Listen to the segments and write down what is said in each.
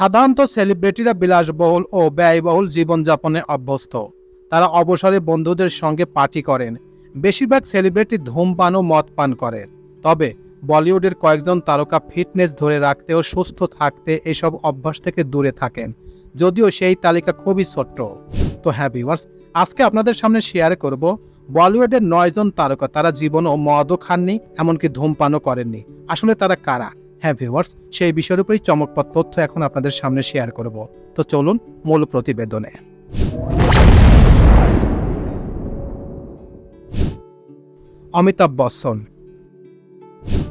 সাধারণত সেলিব্রিটিরা বিলাসবহুল ও ব্যয়বহুল জীবনযাপনে অভ্যস্ত। তারা অবসরে বন্ধুদের সঙ্গে পার্টি করেন। বেশিরভাগ সেলিব্রিটি ধূমপান ও মদ পান করেন তবে বলিউডের কয়েকজন তারকা ফিটনেস ধরে রাখতে ও সুস্থ থাকতে এসব অভ্যাস থেকে দূরে থাকেন, যদিও সেই তালিকা খুবই ছোট্ট। তো হ্যাঁ ভিউয়ার্স আজকে আপনাদের সামনে শেয়ার করব বলিউডের নয়জন তারকা। তারা জীবনও মদও খাননি, এমনকি ধূমপানও করেননি। আসলে তারা কারা? হ্যাঁ ভিউয়ার্স সেই বিষয়ের উপরেই চমকপ্রদ তথ্য এখন আপনাদের সামনে শেয়ার করব। তো চলুন মূল প্রতিবেদনে। অমিতাভ বচ্চন।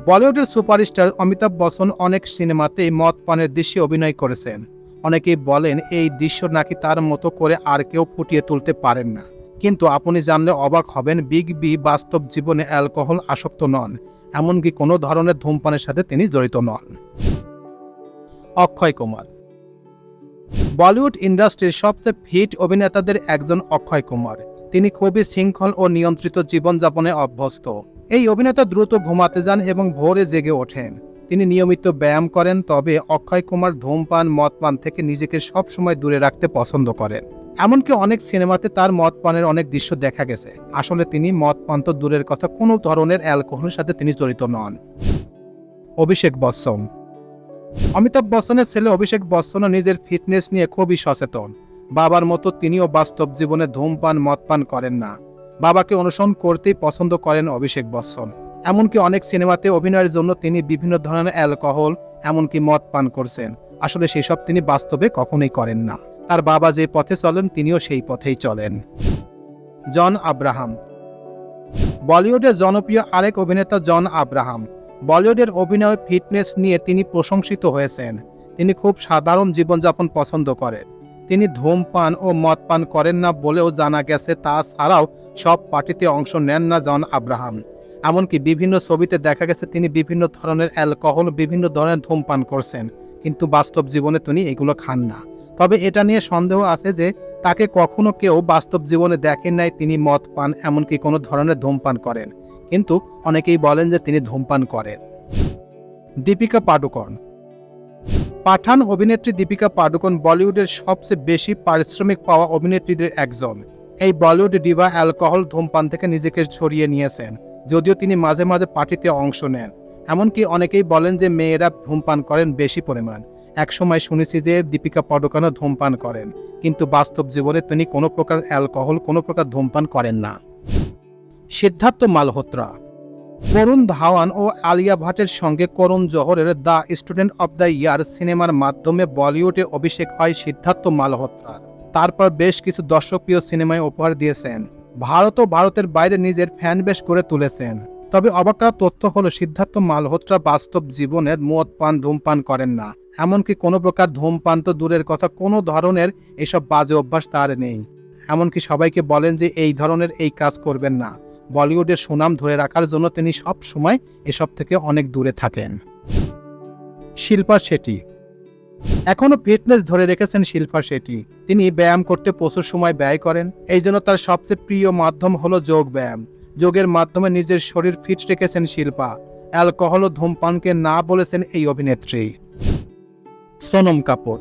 বলিউডের সুপারস্টার অমিতাভ বচ্চন অনেক সিনেমাতেই মদ পানের দৃশ্যে অভিনয় করেছেন। অনেকেই বলেন, এই দৃশ্য নাকি তার মতো করে আর কেউ ফুটিয়ে তুলতে পারেন না। কিন্তু আপনি জানলে অবাক হবেন, বিগ বি বাস্তব জীবনে অ্যালকোহল আসক্ত নন। এমনকি কোনো ধরনের ধূমপানের সাথে তিনি জড়িত নন। অক্ষয় কুমার। বলিউড ইন্ডাস্ট্রির সবচেয়ে ফিট অভিনেতাদের একজন অক্ষয় কুমার। তিনি খুবই শৃঙ্খল ও নিয়ন্ত্রিত জীবনযাপনে অভ্যস্ত। এই অভিনেতা দ্রুত ঘুমাতে যান এবং ভোরে জেগে ওঠেন। তিনি নিয়মিত ব্যায়াম করেন, তবে অক্ষয় কুমার ধূমপান, মদপান থেকে নিজেকে সবসময় দূরে রাখতে পছন্দ করেন। এমনকি অনেক সিনেমাতে তার মদ পানের অনেক দৃশ্য দেখা গেছে। আসলে তিনি মদ পান তো দূরের কথা, কোনো ধরনের অ্যালকোহলের সাথে তিনি জড়িত নন। অভিষেক বচ্চন। অমিতাভ বচ্চনের ছেলে অভিষেক বচ্চনও নিজের ফিটনেস নিয়ে খুবই সচেতন। বাবার মতো তিনিও বাস্তব জীবনে ধূমপান মদপান করেন না। বাবাকে অনুসরণ করতেই পছন্দ করেন অভিষেক বচ্চন। এমনকি অনেক সিনেমাতে অভিনয়ের জন্য তিনি বিভিন্ন ধরনের অ্যালকোহল, এমনকি মদ পান করছেন। আসলে সেসব তিনি বাস্তবে কখনোই করেন না। তার বাবা যে পথে চলেন, তিনিও সেই পথেই চলেন। John Abraham. বলিউডের জনপ্রিয় আরেক অভিনেতা জন আব্রাহাম। বলিউডের অভিনয় ফিটনেস নিয়ে তিনি প্রশংসিত হয়েছেন। তিনি খুব সাধারণ জীবনযাপন পছন্দ করেন। তিনি ধূমপান ও মদ পান করেন না বলেও জানা গেছে তাছাড়াও সব পার্টিতে অংশ নেন না জন আব্রাহাম। এমনকি বিভিন্ন ছবিতে দেখা গেছে, তিনি বিভিন্ন ধরনের অ্যালকোহল, বিভিন্ন ধরনের ধূমপান করছেন। কিন্তু বাস্তব জীবনে তিনি এগুলো খান না। তবে এটা নিয়ে সন্দেহ আছে যে তাকে কখনো কেউ বাস্তব জীবনে দেখেন নাই, তিনি মদ পান, এমনকি কোনো ধরনের ধূমপান করেন। কিন্তু অনেকেই বলেন যে তিনি ধূমপান করেন। দীপিকা পাডুকন। পাঠান অভিনেত্রী দীপিকা পাডুকোন বলিউডের সবচেয়ে বেশি পারিশ্রমিক পাওয়া অভিনেত্রীদের একজন। এই বলিউড ডিভা অ্যালকোহল ধূমপান থেকে নিজেকে ছড়িয়ে নিয়েছেন, যদিও তিনি মাঝে মাঝে পার্টিতে অংশ নেন। এমনকি অনেকেই বলেন যে মেয়েরা ধূমপান করেন বেশি পরিমাণ। একসময় শুনেছি যে দীপিকা পাডুকোনও ধূমপান করেন, কিন্তু বাস্তব জীবনে তিনি কোনো প্রকার অ্যালকোহল, কোনো প্রকার ধূমপান করেন না। সিদ্ধার্থ মালহোত্রা, করুণ ধাওয়ান ও আলিয়া ভাটের সঙ্গে করুণ জোহরের the student of the year সিনেমার মাধ্যমে বলিউডে অভিষেক হয় সিদ্ধার্থ মালহোত্রার। তারপর বেশ কিছু দর্শকপ্রিয় সিনেমায় উপহার দিয়েছেন। ভারত ও ভারতের বাইরে নিজের ফ্যান বেশ করে তুলেছেন। তবে অবাক করা তথ্য হলো, সিদ্ধার্থ মালহোত্রা বাস্তব জীবনে মদ পান, ধূমপান করেন না। এমনকি কোনো প্রকার ধূমপান তো দূরের কথা, কোনো ধরনের এসব বাজে অভ্যাস তার নেই। এমনকি সবাইকে বলেন যে, এই ধরনের এই কাজ করবেন না। বলিউডের সুনাম ধরে রাখার জন্য তিনি সব সময় এসব থেকে অনেক দূরে থাকেন। শিল্পা শেঠি। এখনও ফিটনেস ধরে রেখেছেন শিল্পা শেঠি। তিনি ব্যায়াম করতে প্রচুর সময় ব্যয় করেন। এই জন্য তার সবচেয়ে প্রিয় মাধ্যম হলো যোগ ব্যায়াম। যোগের মাধ্যমে নিজের শরীর ফিট রেখেছেন শিল্পা। অ্যালকোহল ও ধূমপানকে না বলেছেন এই অভিনেত্রী। সোনম কাপুর।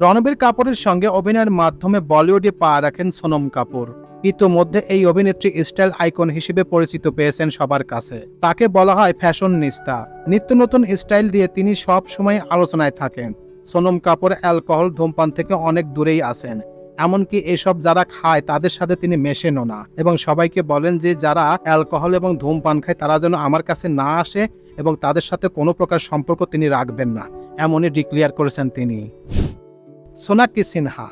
রণবীর কাপুরের সঙ্গে অভিনয়ের মাধ্যমে বলিউডে পা রাখেন সোনম কাপুর। ইতোমধ্যে এই অভিনেত্রী স্টাইল আইকন হিসেবে পরিচিত পেয়েছেন সবার কাছে। তাকে বলা হয় ফ্যাশন নিস্তা। নিত্য নতুন স্টাইল দিয়ে তিনি সব সময় আলোচনায় থাকেন। সোনম কাপুর অ্যালকোহল, ধূমপান থেকে অনেক দূরেই আছেন। এমনকি এসব যারা খায়, তাদের সাথে তিনি মেশেনও না। এবং সবাইকে বলেন যে, যারা অ্যালকোহল এবং ধূমপান খায়, তারা যেন আমার কাছে না আসে এবং তাদের সাথে কোনো প্রকার সম্পর্ক তিনি রাখবেন না, এমনই ডিক্লিয়ার করেছেন তিনি। সোনাক্ষী সিনহা।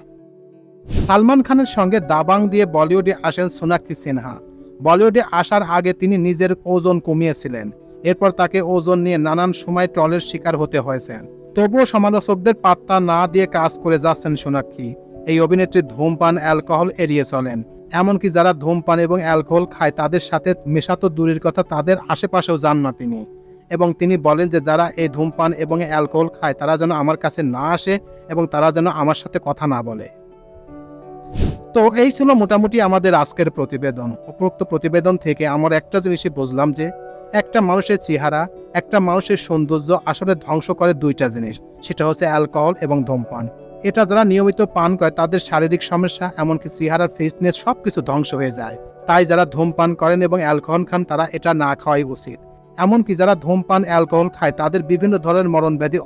সালমান খানের সঙ্গে দাবাং দিয়ে বলিউডে আসেন সোনাক্ষী সিনহা। বলিউডে আসার আগে তিনি নিজের ওজন কমিয়েছিলেন। এরপর তাকে ওজন নিয়ে নানান সময় ট্রলের শিকার হতে হয়েছেন তবুও সমালোচকদের পাত্তা না দিয়ে কাজ করে যাচ্ছেন সোনাক্ষী। এই অভিনেত্রী ধূমপান অ্যালকোহল এড়িয়ে চলেন। এমনকি যারা ধূমপান এবং অ্যালকোহল খায়, তাদের সাথে মেশাতো দূরের কথা, তাদের আশেপাশেও যান না তিনি। এবং তিনি বলেন যে, যারা এই ধূমপান এবং অ্যালকোহল খায়, তারা যেন আমার কাছে না আসে এবং তারা যেন আমার সাথে কথা না বলে। তো এই ছিল মোটামুটি আমাদের আজকের প্রতিবেদন। উপরোক্ত প্রতিবেদন থেকে আমার একটা জিনিসই বুঝলাম যে, একটা মানুষের চেহারা, একটা মানুষের সৌন্দর্য আসলে ধ্বংস করে দুইটা জিনিস। সেটা হচ্ছে অ্যালকোহল এবং ধূমপান। এটা যারা নিয়মিত পান করে, তাদের শারীরিক সমস্যা, এমনকি চেহারার ফিটনেস সব কিছু ধ্বংস হয়ে যায়। তাই যারা ধূমপান করেন এবং অ্যালকোহল খান, তারা এটা না খাওয়াই উচিত। এমনকি যারা ধূমপান অ্যালকোহল খায়, তাদের বিভিন্ন ধরনের মরণ ব্যাধি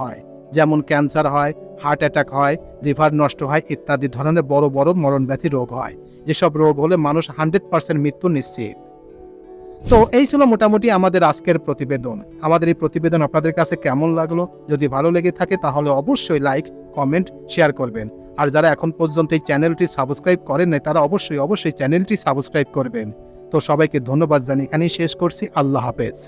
হয়। যেমন ক্যান্সার হয় হার্ট অ্যাটাক হয় লিভার নষ্ট হয়, ইত্যাদি ধরনের বড় বড় মরণ ব্যাধি রোগ হয়। যেসব রোগ হলে মানুষ হান্ড্রেড পার্সেন্ট মৃত্যু নিশ্চিত। তো এই ছিল মোটামুটি আমাদের আজকের প্রতিবেদন। আমাদের এই প্রতিবেদন আপনাদের কাছে কেমন লাগল? যদি ভালো লেগে থাকে তাহলে অবশ্যই লাইক কমেন্ট শেয়ার করবেন। আর যারা এখন পর্যন্ত এই চ্যানেলটি সাবস্ক্রাইব করেন নাই, তারা অবশ্যই অবশ্যই চ্যানেলটি সাবস্ক্রাইব করবেন। তো সবাইকে ধন্যবাদ জানি এখানেই শেষ করছি। আল্লাহ হাফেজ।